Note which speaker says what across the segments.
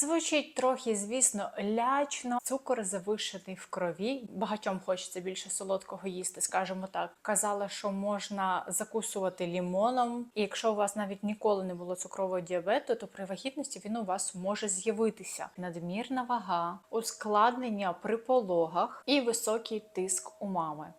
Speaker 1: Звучить трохи, звісно, лячно. Цукор завишений в крові. Багатьом хочеться більше солодкого їсти, скажімо так. Казала, що можна закусувати лімоном. І якщо у вас навіть ніколи не було цукрового діабету, то при вагітності він у вас може з'явитися. Надмірна вага, ускладнення при пологах і високий тиск у мами.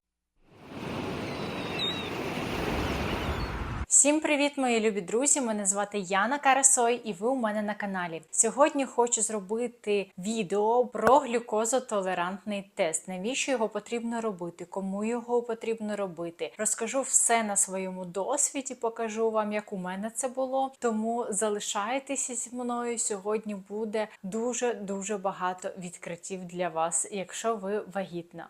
Speaker 1: Всім привіт, мої любі друзі! Мене звати Яна Карасой, і ви у мене на каналі. Сьогодні хочу зробити відео про глюкозотолерантний тест. Навіщо його потрібно робити? Кому його потрібно робити? Розкажу все на своєму досвіді, покажу вам, як у мене це було. Тому залишайтеся зі мною. Сьогодні буде дуже дуже багато відкриттів для вас, якщо ви вагітна.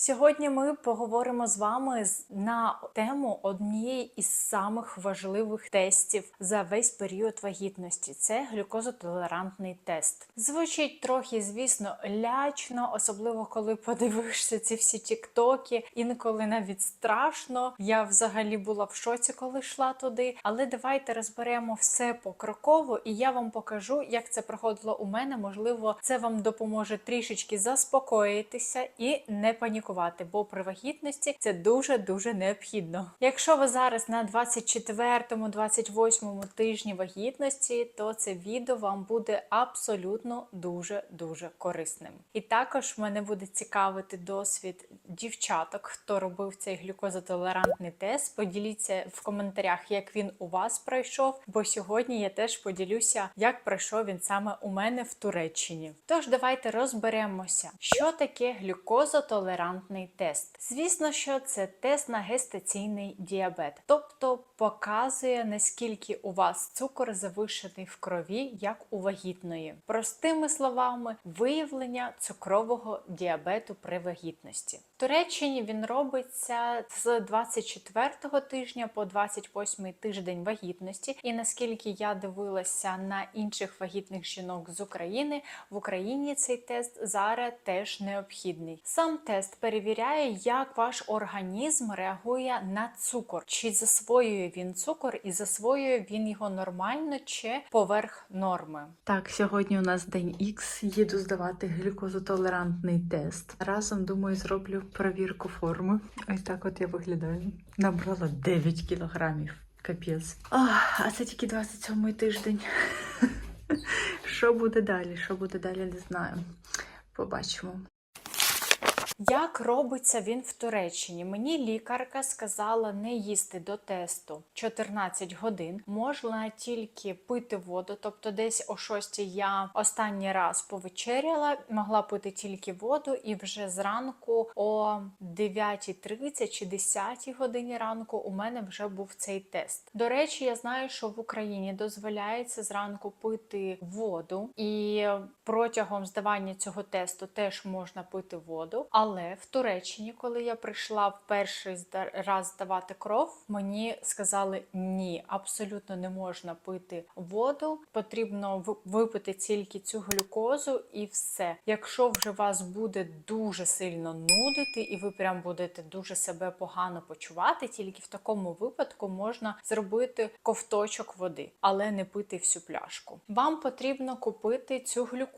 Speaker 1: Сьогодні ми поговоримо з вами на тему однієї із самих важливих тестів за весь період вагітності. Це глюкозотолерантний тест. Звучить трохи, звісно, лячно, особливо коли подивишся ці всі тіктоки. Інколи навіть страшно. Я взагалі була в шоці, коли йшла туди. Але давайте розберемо все покроково, і я вам покажу, як це проходило у мене. Можливо, це вам допоможе трішечки заспокоїтися і не панікувати, бо при вагітності це дуже дуже необхідно. Якщо ви зараз на 24-28 тижні вагітності, то це відео вам буде абсолютно дуже дуже корисним. І також мене буде цікавити досвід дівчаток, хто робив цей глюкозотолерантний тест. Поділіться в коментарях, як він у вас пройшов. Бо сьогодні я теж поділюся, як пройшов він саме у мене в Туреччині. Тож давайте розберемося, що таке глюкозотолерантний тест. Звісно, що це тест на гестаційний діабет, тобто показує наскільки у вас цукор завишений в крові, як у вагітної. Простими словами, виявлення цукрового діабету при вагітності. В Туреччині він робиться з 24 тижня по 28 тиждень вагітності. І наскільки я дивилася на інших вагітних жінок з України, в Україні цей тест зараз теж необхідний. Сам тест перевіряє, як ваш організм реагує на цукор, чи засвоює він цукор і засвоює він його нормально чи поверх норми.
Speaker 2: Так, сьогодні у нас день Х. Їду здавати глюкозотолерантний тест. Разом думаю, зроблю перевірку форми. Ось так от я виглядаю. Набрала 9 кілограмів. Капець. Ах, а це тільки 27 тиждень. Що буде далі? Що буде далі, не знаю. Побачимо.
Speaker 1: Як робиться він в Туреччині? Мені лікарка сказала не їсти до тесту 14 годин. Можна тільки пити воду, тобто десь о 6 я останній раз повечеряла, могла пити тільки воду, і вже зранку о 9.30 чи 10 годині ранку у мене вже був цей тест. До речі, я знаю, що в Україні дозволяється зранку пити воду, і протягом здавання цього тесту теж можна пити воду. Але в Туреччині, коли я прийшла в перший раз здавати кров, мені сказали ні, абсолютно не можна пити воду. Потрібно випити тільки цю глюкозу і все. Якщо вже вас буде дуже сильно нудити, і ви прям будете дуже себе погано почувати, тільки в такому випадку можна зробити ковточок води, але не пити всю пляшку. Вам потрібно купити цю глюкозу.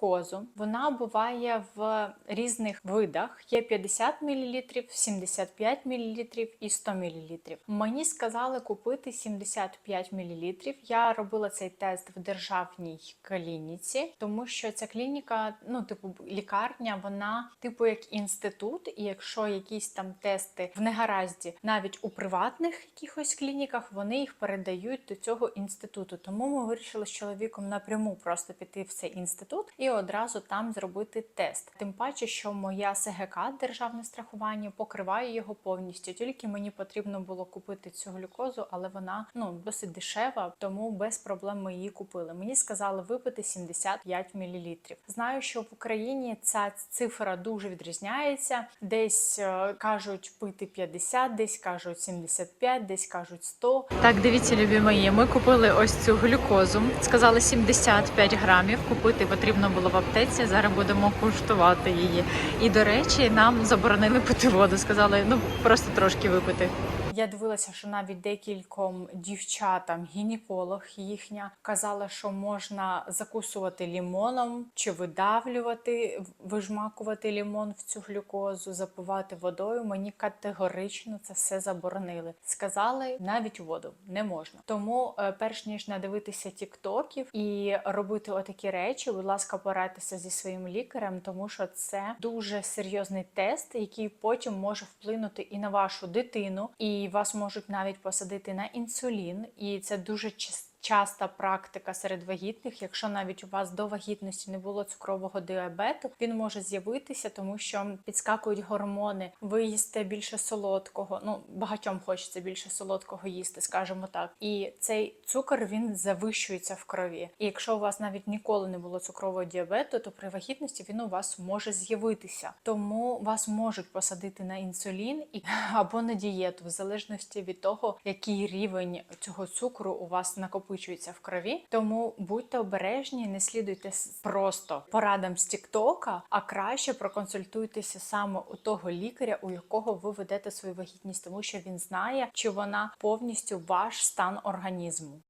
Speaker 1: Вона буває в різних видах. Є 50 мл, 75 мл і 100 мл. Мені сказали купити 75 мл. Я робила цей тест в державній клініці, тому що ця клініка, ну типу лікарня, вона типу як інститут, і якщо якісь там тести в негаразді, навіть у приватних якихось клініках, вони їх передають до цього інституту. Тому ми вирішили з чоловіком напряму просто піти в цей інститут і одразу там зробити тест. Тим паче, що моя СГК державне страхування покриває його повністю. Тільки мені потрібно було купити цю глюкозу, але вона ну досить дешева, тому без проблем ми її купили. Мені сказали випити 75 мл. Знаю, що в Україні ця цифра дуже відрізняється. Десь е, кажуть пити 50, десь кажуть 75, десь кажуть 100.
Speaker 2: Так, дивіться, любі мої. Ми купили ось цю глюкозу. Сказали 75 грамів. Купити потрібно було в аптеці. Зараз будемо куштувати її. І до речі, нам заборонили пити воду. Сказали, ну просто трошки випити.
Speaker 1: Я дивилася, що навіть декільком дівчатам гінеколог їхня казала, що можна закусувати лімоном чи видавлювати, вижмакувати лімон в цю глюкозу, запивати водою. Мені категорично це все заборонили. Сказали навіть воду не можна. Тому, е, перш ніж надивитися тіктоків і робити отакі речі, будь ласка, порадьтеся зі своїм лікарем, тому що це дуже серйозний тест, який потім може вплинути і на вашу дитину, і вас можуть навіть посадити на інсулін, і це дуже чис- Часта практика серед вагітних, якщо навіть у вас до вагітності не було цукрового діабету, він може з'явитися, тому що підскакують гормони. Ви їсте більше солодкого. Ну багатьом хочеться більше солодкого їсти, скажімо так. І цей цукор він завищується в крові. І якщо у вас навіть ніколи не було цукрового діабету, то при вагітності він у вас може з'явитися. Тому вас можуть посадити на інсулін і або на дієту, в залежності від того, який рівень цього цукру у вас накопичується в крові. Тому будьте обережні, не слідуйте просто порадам з Тіктока, а краще проконсультуйтеся саме у того лікаря, у якого ви ведете свою вагітність, тому що він знає, чи вона повністю ваш стан організму.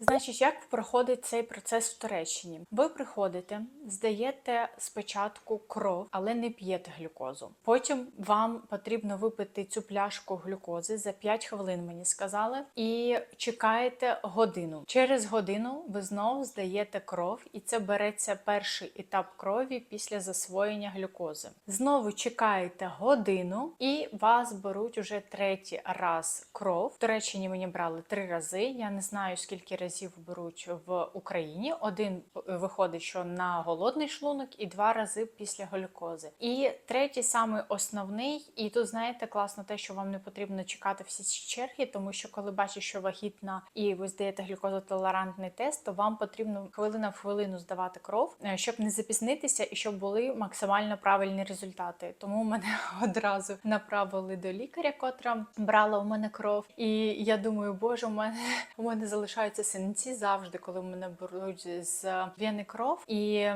Speaker 1: Значить, як проходить цей процес в Туреччині? Ви приходите, здаєте спочатку кров, але не п'єте глюкозу. Потім вам потрібно випити цю пляшку глюкози за 5 хвилин, мені сказали, і чекаєте годину. Через годину ви знову здаєте кров, і це береться перший етап крові після засвоєння глюкози. Знову чекаєте годину, і вас беруть уже третій раз кров. В Туреччині мені брали три рази. Я не знаю скільки разів беруть в Україні. Один виходить, що на голодний шлунок, і два рази після глюкози. І третій самий основний, і тут знаєте класно те, що вам не потрібно чекати всі ці черги, тому що коли бачиш, що вагітна і ви здаєте глюкозотолерантний тест, то вам потрібно хвилина в хвилину здавати кров, е, щоб не запізнитися і щоб були максимально правильні результати. Тому мене одразу направили до лікаря, котра брала у мене кров. І я думаю, боже, у мене у мене залишаються синці завжди, коли мене беруть з вени кров. І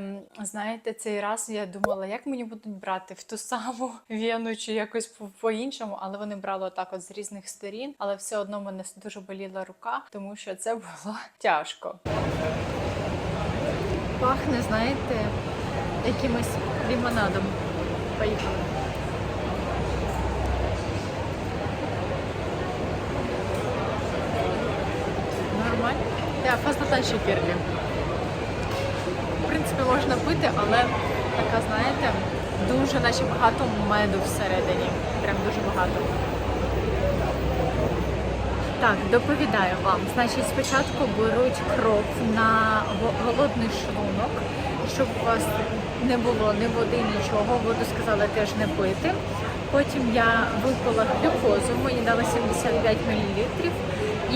Speaker 1: знаєте, цей раз я думала, як мені будуть брати в ту саму вену чи якось по- по-іншому, але вони брали отак от з різних сторін. Але все одно мене дуже боліла рука, тому що це було тяжко. Пахне, знаєте, якимось лімонадом. Поїхали. Нормально. Я фастатан шикерні. В принципі, можна пити, але така, знаєте, дуже наче багато меду всередині. Прям дуже багато. Так, доповідаю вам. Значить, спочатку беруть кров на голодний шлунок, щоб у вас не було ні води, нічого. Воду сказали теж не пити. Потім я випила глюкозу, мені дали 75 мл,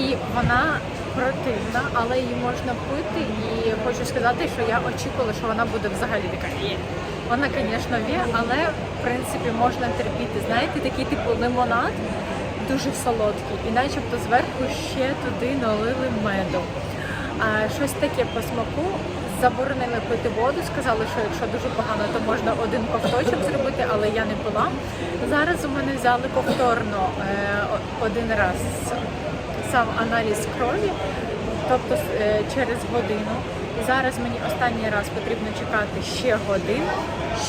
Speaker 1: і вона противна, але її можна пити. І хочу сказати, що я очікувала, що вона буде взагалі така. Вона, звісно, є, але в принципі можна терпіти. Знаєте, такий типу лимонад дуже солодкий, і начебто зверху ще туди налили меду. А щось таке по смаку заборонили пити воду. Сказали, що якщо дуже погано, то можна один ковточок зробити, але я не пила. Зараз у мене взяли повторно е, один раз сам аналіз крові, тобто е, через годину. Зараз мені останній раз потрібно чекати ще годину.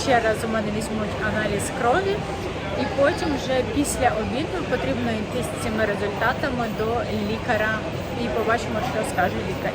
Speaker 1: Ще раз у мене візьмуть аналіз крові. І потім вже після обіду потрібно йти з цими результатами до лікаря і побачимо, що скаже лікар.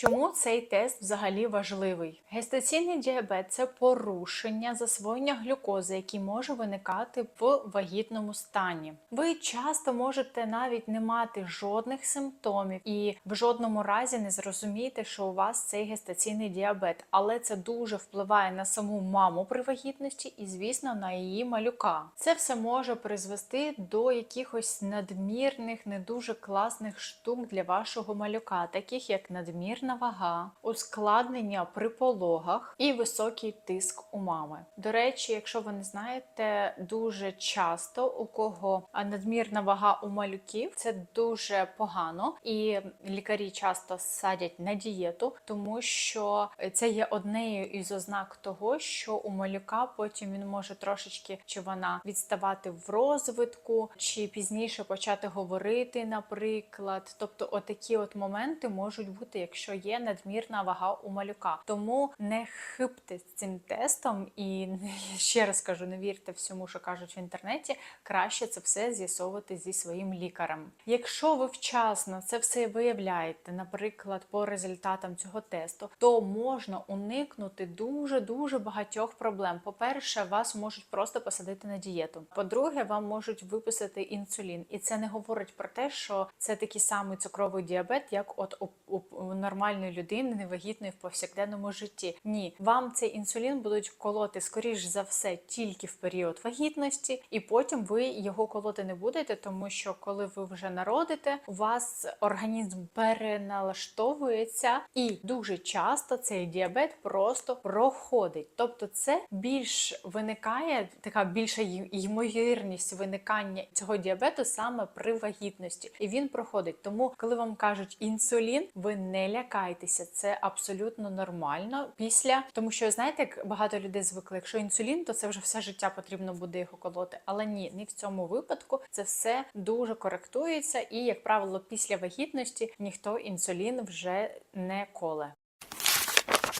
Speaker 1: Чому цей тест взагалі важливий? Гестаційний діабет це порушення засвоєння глюкози, які може виникати в вагітному стані. Ви часто можете навіть не мати жодних симптомів і в жодному разі не зрозуміти, що у вас цей гестаційний діабет, але це дуже впливає на саму маму при вагітності і, звісно, на її малюка. Це все може призвести до якихось надмірних, не дуже класних штук для вашого малюка, таких як надмірна надмірна вага, ускладнення при пологах і високий тиск у мами. До речі, якщо ви не знаєте, дуже часто у кого надмірна вага у малюків це дуже погано, і лікарі часто садять на дієту, тому що це є однією із ознак того, що у малюка потім він може трошечки чи вона відставати в розвитку, чи пізніше почати говорити, наприклад. Тобто, отакі от моменти можуть бути, якщо є надмірна вага у малюка. Тому не хибте з цим тестом і ще раз кажу, не вірте всьому, що кажуть в інтернеті. Краще це все з'ясовувати зі своїм лікарем. Якщо ви вчасно це все виявляєте, наприклад, по результатам цього тесту, то можна уникнути дуже дуже багатьох проблем. По-перше, вас можуть просто посадити на дієту. По-друге, вам можуть виписати інсулін, і це не говорить про те, що це такий самий цукровий діабет, як от у, у нормальної людини, невагітної в повсякденному житті. Ні, вам цей інсулін будуть колоти скоріш за все тільки в період вагітності, і потім ви його колоти не будете, тому що коли ви вже народите, у вас організм переналаштовується, і дуже часто цей діабет просто проходить. Тобто, це більш виникає така більша ймовірність виникання цього діабету саме при вагітності, і він проходить. Тому, коли вам кажуть інсулін, ви не лякайтеся, це абсолютно нормально. Після тому, що знаєте, як багато людей звикли, якщо інсулін, то це вже все життя потрібно буде його колоти. Але ні, не в цьому випадку це все дуже коректується, і як правило, після вагітності ніхто інсулін вже не коле.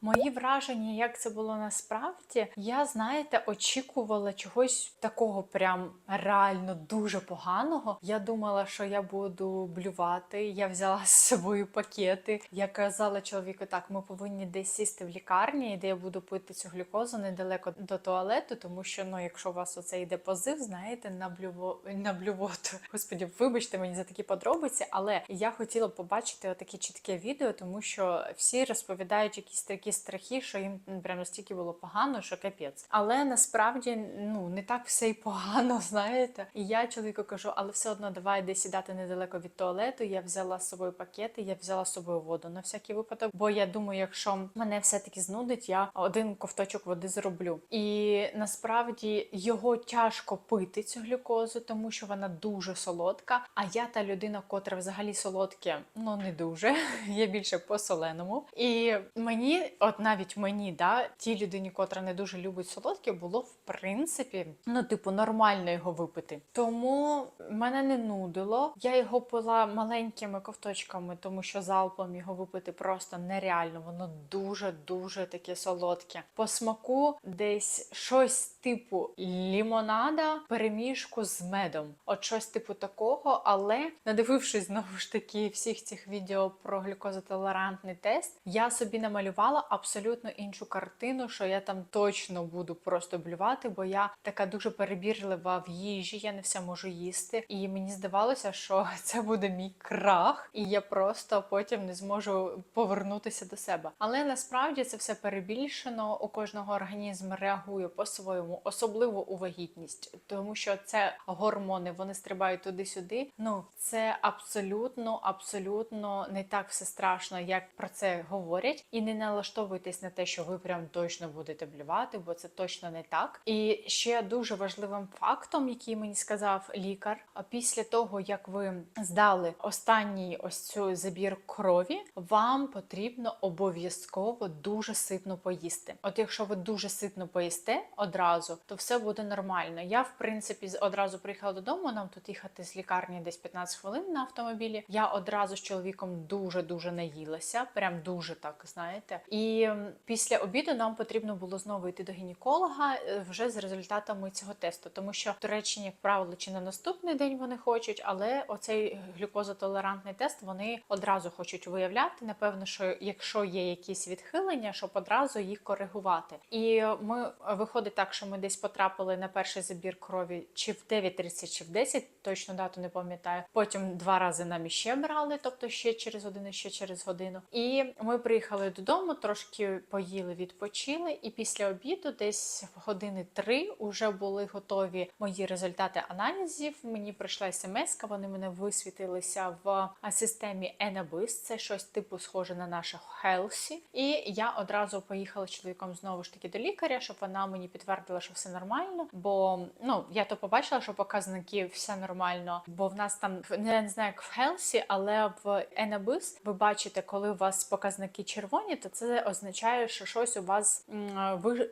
Speaker 1: Мої враження, як це було насправді, я знаєте, очікувала чогось такого прям реально дуже поганого. Я думала, що я буду блювати. Я взяла з собою пакети. Я казала чоловіку, так, ми повинні десь сісти в лікарні, де я буду пити цю глюкозу недалеко до туалету, тому що ну, якщо у вас оце йде позив, знаєте, на блюво на блювоту. Господі, вибачте мені за такі подробиці, але я хотіла побачити отаке чітке відео, тому що всі розповідають якісь такі страхи, що їм м, прям настільки було погано, що капець. Але насправді ну не так все й погано, знаєте. І я чоловіку кажу, але все одно давай десь сідати недалеко від туалету. Я взяла з собою пакети, я взяла з собою воду на всякий випадок. Бо я думаю, якщо мене все-таки знудить, я один ковточок води зроблю. І насправді його тяжко пити цю глюкозу, тому що вона дуже солодка. А я та людина, котра взагалі солодке, ну не дуже. Я більше по соленому. І мені, от навіть мені, да, тій людині, котра не дуже любить солодке, було в принципі, ну, типу, нормально його випити. Тому мене не нудило. Я його пила маленькими ковточками, тому що залпом його випити просто нереально. Воно дуже дуже таке солодке. По смаку десь щось типу лімонада, переміжку з медом. От щось типу такого, але надивившись знову ж таки всіх цих відео про глюкозотолерантний тест, я собі намалювала абсолютно іншу картину, що я там точно буду просто блювати, бо я така дуже перебірлива в їжі, я не все можу їсти. І мені здавалося, що це буде мій крах, і я просто потім не зможу повернутися до себе. Але насправді це все перебільшено. У кожного організм реагує по-своєму, особливо у вагітність, тому що це гормони, вони стрибають туди-сюди. Ну це абсолютно, абсолютно не так все страшно, як про це говорять, і не налаштовуйтесь на те, що ви прям точно будете блювати, бо це точно не так. І ще дуже важливим фактом, який мені сказав лікар, після того як ви здали останній ось цю забір крові, вам потрібно обов'язково дуже ситно поїсти. От якщо ви дуже ситно поїсте одразу, то все буде нормально. Я, в принципі, одразу приїхала додому. Нам тут їхати з лікарні десь 15 хвилин на автомобілі. Я одразу з чоловіком дуже дуже наїлася, прям дуже так, знаєте. І м, після обіду нам потрібно було знову йти до гінеколога е, вже з результатами цього тесту, тому що в Туреччині, як правило, чи на наступний день вони хочуть, але оцей глюкозотолерантний тест вони одразу хочуть виявляти. Напевно, що якщо є якісь відхилення, щоб одразу їх коригувати. І ми виходить так, що ми десь потрапили на перший забір крові чи в 9.30, чи в 10, точно дату не пам'ятаю. Потім два рази нам іще брали, тобто ще через годину, ще через годину. І ми приїхали додому, трошки поїли, відпочили, і після обіду, десь в години три, вже були готові мої результати аналізів. Мені прийшла смс, вони мене висвітилися в системі Enabis, це щось типу схоже на наше Healthy. І я одразу поїхала з чоловіком знову ж таки до лікаря, щоб вона мені підтвердила, що все нормально. Бо ну я то побачила, що показники все нормально, бо в нас там не, знаю, як в Healthy, але в Enabis ви бачите, коли у вас показники червоні, то це означає, що щось у вас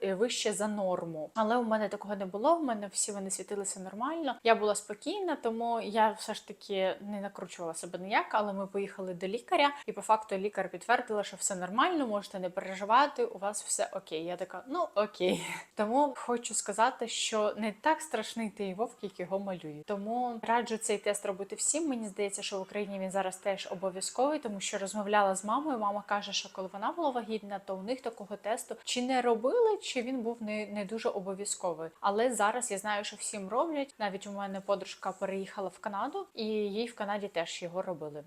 Speaker 1: вище за норму. Але у мене такого не було. У мене всі вони світилися нормально. Я була спокійна, тому я все ж таки не накручувала себе ніяк. Але ми поїхали до лікаря, і по факту лікар підтвердила, що все нормально, можете не переживати. У вас все окей. Я така, ну окей. Тому хочу сказати, що не так страшний той вовк, як його малюють. Тому раджу цей тест робити всім. Мені здається, що в Україні він зараз теж обов'язковий, тому що розмовляла з мамою. Мама каже, що коли вона була вагітна, то у них такого тесту чи не робили, чи він був не, не дуже обов'язковий. Але зараз я знаю, що всім роблять. Навіть у мене подружка переїхала в Канаду, і їй в Канаді теж його робили.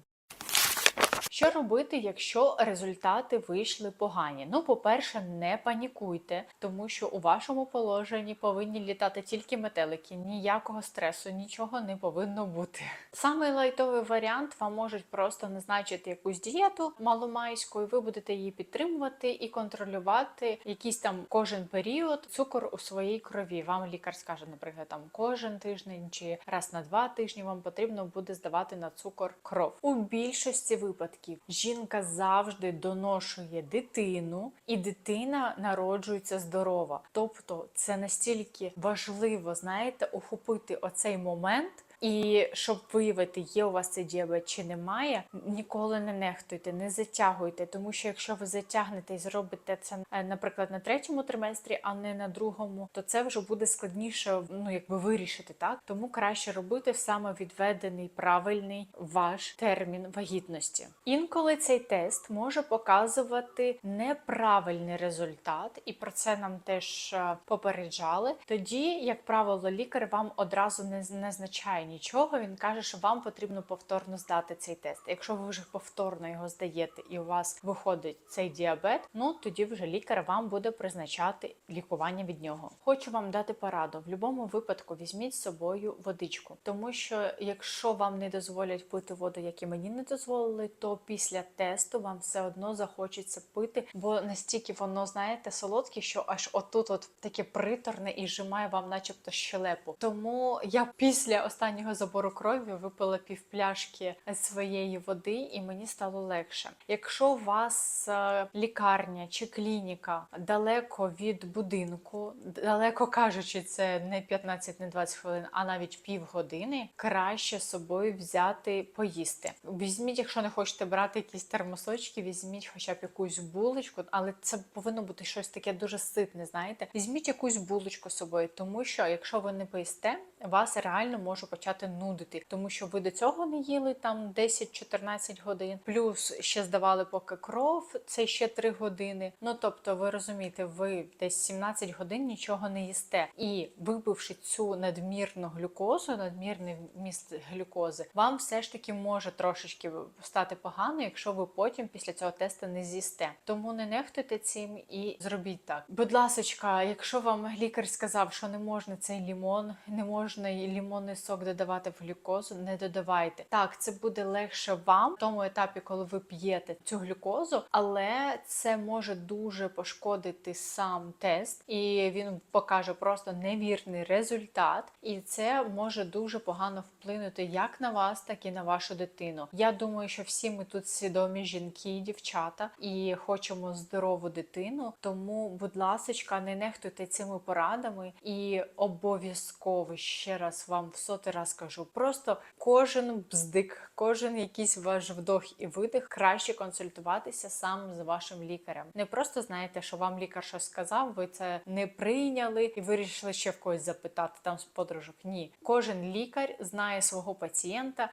Speaker 1: Що робити, якщо результати вийшли погані? Ну, по-перше, не панікуйте, тому що у вашому положенні повинні літати тільки метелики, ніякого стресу, нічого не повинно бути. Самий лайтовий варіант вам можуть просто назначити якусь дієту маломайську, і ви будете її підтримувати і контролювати якийсь там кожен період цукор у своїй крові. Вам лікар скаже, наприклад, там кожен тиждень чи раз на два тижні вам потрібно буде здавати на цукор кров. У більшості випадків жінка завжди доношує дитину, і дитина народжується здорова. Тобто це настільки важливо, знаєте, охопити оцей момент. І щоб виявити, є у вас цей діабет чи немає, ніколи не нехтуйте, не затягуйте, тому що якщо ви затягнете і зробите це, е, наприклад, на третьому триместрі, а не на другому, то це вже буде складніше, ну якби вирішити так. Тому краще робити саме відведений правильний ваш термін вагітності. Інколи цей тест може показувати неправильний результат, і про це нам теж е, попереджали. Тоді, як правило, лікар вам одразу не назначає нічого. Він каже, що вам потрібно повторно здати цей тест. Якщо ви вже повторно його здаєте і у вас виходить цей діабет, ну тоді вже лікар вам буде призначати лікування від нього. Хочу вам дати пораду: в будь-якому випадку візьміть з собою водичку, тому що якщо вам не дозволять пити воду, як і мені не дозволили, то після тесту вам все одно захочеться пити, бо настільки воно знаєте солодке, що аж отут, от таке приторне і зжимає вам, начебто, щелепу. Тому я після останнього забору крові випила півпляшки своєї води, і мені стало легше. Якщо у вас е, лікарня чи клініка далеко від будинку, далеко кажучи, це не 15, не 20 хвилин, а навіть півгодини, краще з собою взяти поїсти. Візьміть, якщо не хочете брати якісь термосочки, візьміть хоча б якусь булочку, але це повинно бути щось таке дуже ситне. Знаєте, візьміть якусь булочку з собою, тому що якщо ви не поїсте, вас реально може почати нудити, тому що ви до цього не їли там 10-14 годин, плюс ще здавали поки кров, це ще 3 години. Ну тобто, ви розумієте, ви десь 17 годин нічого не їсте, і випивши цю надмірну глюкозу, надмірний вміст глюкози, вам все ж таки може трошечки стати погано, якщо ви потім після цього тесту не з'їсте. Тому не нехтуйте цим і зробіть так. Будь ласочка, якщо вам лікар сказав, що не можна цей лімон, не можна і лімонний сок додавати в глюкозу, не додавайте. Так, це буде легше вам в тому етапі, коли ви п'єте цю глюкозу, але це може дуже пошкодити сам тест, і він покаже просто невірний результат, і це може дуже погано вплинути як на вас, так і на вашу дитину. Я думаю, що всі ми тут свідомі жінки дівчата і хочемо здорову дитину. Тому, будь ласочка, не нехтуйте цими порадами і обов'язково ще раз вам в сотий раз кажу: просто кожен бздик, кожен якийсь ваш вдох і видих краще консультуватися сам з вашим лікарем. Не просто знаєте, що вам лікар щось сказав, ви це не прийняли і вирішили ще в когось запитати там з подружок. Ні, кожен лікар знає свого пацієнта,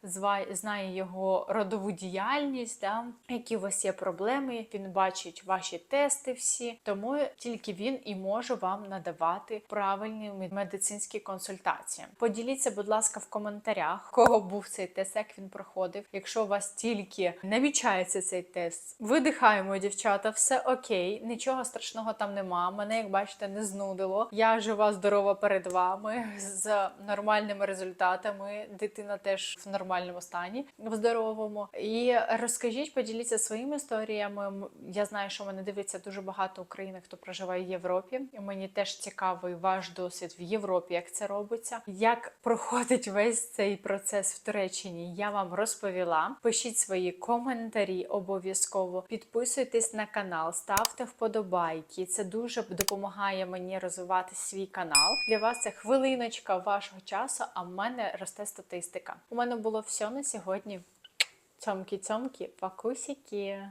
Speaker 1: знає його родову діяльність, да, які у вас є проблеми. Він бачить ваші тести всі, тому тільки він і може вам надавати правильні медицинські консультації. Поділіться, будь ласка, ласка, в коментарях, кого був цей тест, як він проходив. Якщо у вас тільки намічається цей тест, видихаємо, дівчата, все окей, нічого страшного там нема. Мене, як бачите, не знудило. Я жива, здорова перед вами з нормальними результатами. Дитина теж в нормальному стані, в здоровому. І розкажіть, поділіться своїми історіями. Я знаю, що мене дивиться дуже багато українок, хто проживає в Європі. Мені теж цікавий ваш досвід в Європі, як це робиться, як проходить весь цей процес в Туреччині. Я вам розповіла. Пишіть свої коментарі обов'язково. Підписуйтесь на канал, ставте вподобайки. Це дуже допомагає мені розвивати свій канал. Для вас це хвилиночка вашого часу, а в мене росте статистика. У мене було все на сьогодні. Цьомкі-цьомкі, пакусіки.